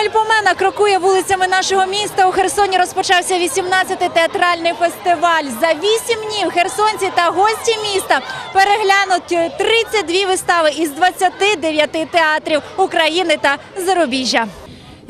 Мельпомена крокує вулицями нашого міста. У Херсоні розпочався 18-й театральний фестиваль. За вісім днів херсонці та гості міста переглянуть 32 вистави із 29 театрів України та зарубіжжя.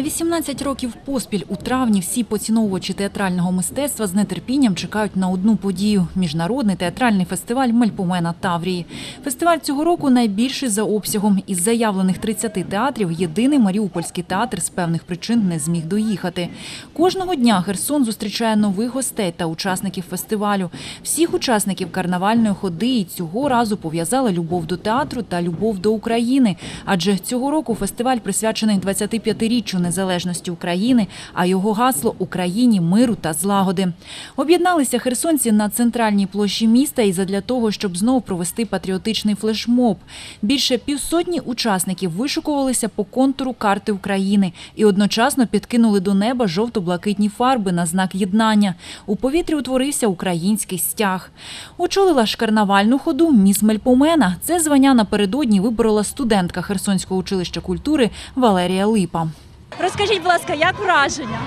18 років поспіль у травні всі поціновувачі театрального мистецтва з нетерпінням чекають на одну подію – міжнародний театральний фестиваль Мельпомена Таврії. Фестиваль цього року найбільший за обсягом. Із заявлених 30 театрів єдиний маріупольський театр з певних причин не зміг доїхати. Кожного дня Херсон зустрічає нових гостей та учасників фестивалю. Всіх учасників карнавальної ходи і цього разу пов'язала любов до театру та любов до України. Адже цього року фестиваль присвячений 25-річчю незалежності України, а його гасло Україні миру та злагоди. Об'єдналися херсонці на центральній площі міста і задля того, щоб знову провести патріотичний флешмоб. Більше півсотні учасників вишукувалися по контуру карти України і одночасно підкинули до неба жовто-блакитні фарби на знак єднання. У повітрі утворився український стяг. Очолила ж карнавальну ходу міс Мельпомена. Це звання напередодні виборола студентка Херсонського училища культури Валерія Липа. Розкажіть, будь ласка, як враження?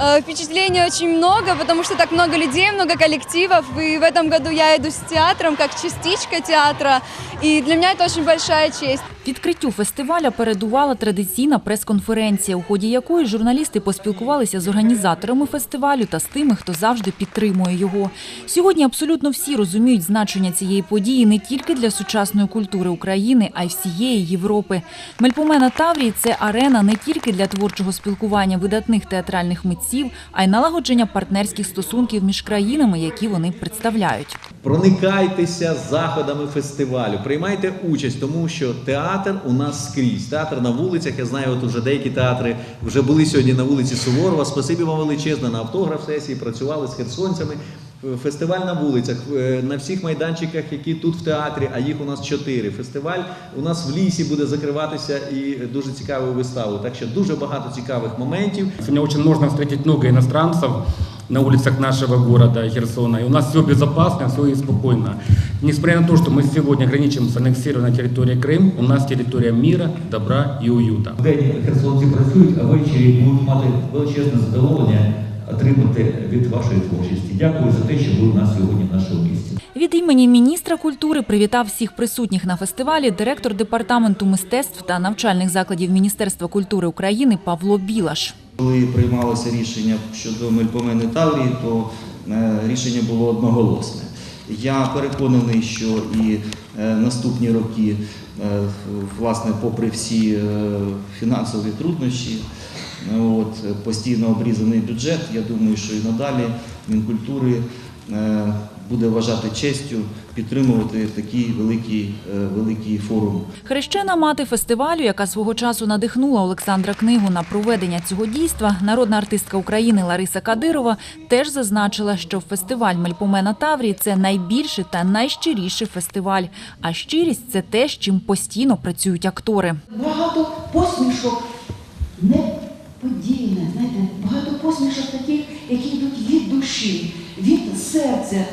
Э, Впечатлений очень много, потому что так много людей, много коллективов. И в этом году я иду с театром, как частичка театра. И для меня это очень большая честь. Відкриттю фестиваля передувала традиційна прес-конференція, у ході якої журналісти поспілкувалися з організаторами фестивалю та з тими, хто завжди підтримує його. Сьогодні абсолютно всі розуміють значення цієї події не тільки для сучасної культури України, а й всієї Європи. Мельпомена Таврії це арена не тільки для творчого спілкування видатних театральних митців, а й налагодження партнерських стосунків між країнами, які вони представляють. Проникайтеся заходами фестивалю, приймайте участь, тому що театр у нас скрізь. Театр на вулицях. Я знаю, от уже деякі театри вже були сьогодні на вулиці Суворова. Спасибі вам величезне на автограф сесії. Працювали з херсонцями. Фестиваль на вулицях, е, на всіх майданчиках, які тут в театрі, а їх у нас чотири. Фестиваль у нас в лісі буде закриватися і дуже цікаву виставу. Так що дуже багато цікавих моментів. Сегодня очень можно встретить много иностранцев на улицах нашего города Херсона. И у нас все безопасно, все и спокойно. Несмотря на то, что мы сегодня граничим с аннексированной территорией Крым, у нас территория мира, добра и уюта. День херсонці працюють, а ввечері будуть мати величезне задоволення отримати від вашої творчості. Дякую за те, що ви у нас сьогодні в нашому місті. Від імені міністра культури привітав всіх присутніх на фестивалі директор департаменту мистецтв та навчальних закладів Міністерства культури України Павло Білаш. Коли приймалося рішення щодо Мельпомени Таврії, то е, рішення було одноголосне. Я переконаний, що і е, наступні роки, е, власне, попри всі фінансові труднощі, от, постійно обрізаний бюджет, я думаю, що і надалі Мінкультури буде вважати честю підтримувати такий великий, е, великий форум. Хрещена мати фестивалю, яка свого часу надихнула Олександра Книгу на проведення цього дійства, народна артистка України Лариса Кадирова теж зазначила, що фестиваль Мельпомена Таврії це найбільший та найщиріший фестиваль. А щирість це те, з чим постійно працюють актори. багато посмішок неподільне, знаєте, багато посмішок таких, які йдуть від душі, від серця.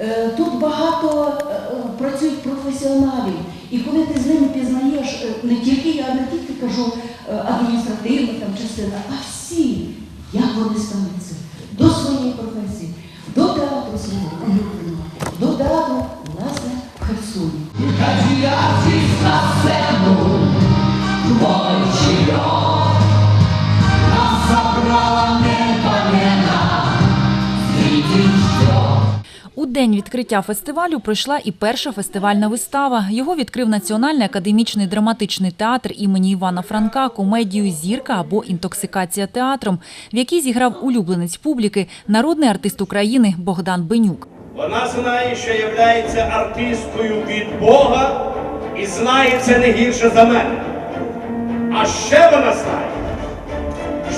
Е, Тут багато е, працюють професіоналів. І коли ти з ними пізнаєш, е, не тільки я не тільки кажу адміністративна там частина, а всі, як вони ставляться до своєї професії, до театру свого улюбленого, до театру, власне, в день відкриття фестивалю пройшла і перша фестивальна вистава. Його відкрив Національний академічний драматичний театр імені Івана Франка комедію Зірка або інтоксикація театром, в якій зіграв улюбленець публіки, народний артист України Богдан Бенюк. Вона знає, що являється артисткою від Бога і знає це не гірше за мене. А ще вона знає,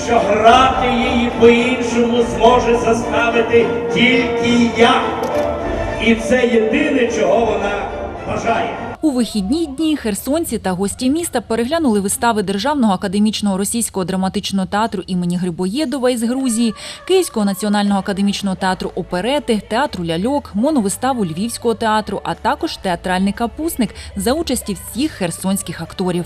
що грати її по-іншому зможе заставити тільки я. І це єдине, чого вона бажає. У вихідні дні херсонці та гості міста переглянули вистави Державного академічного російського драматичного театру імені Грибоєдова із Грузії, Київського національного академічного театру оперети, театру ляльок, моновиставу Львівського театру, а також театральний капусник за участі всіх херсонських акторів.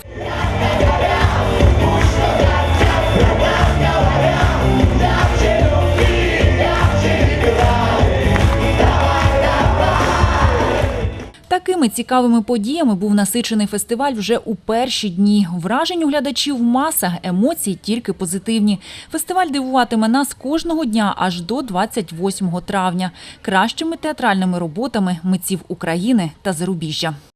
Такими цікавими подіями був насичений фестиваль вже у перші дні. Вражень у глядачів маса, емоції тільки позитивні. Фестиваль дивуватиме нас кожного дня аж до 28 травня кращими театральними роботами митців України та зарубіжжя.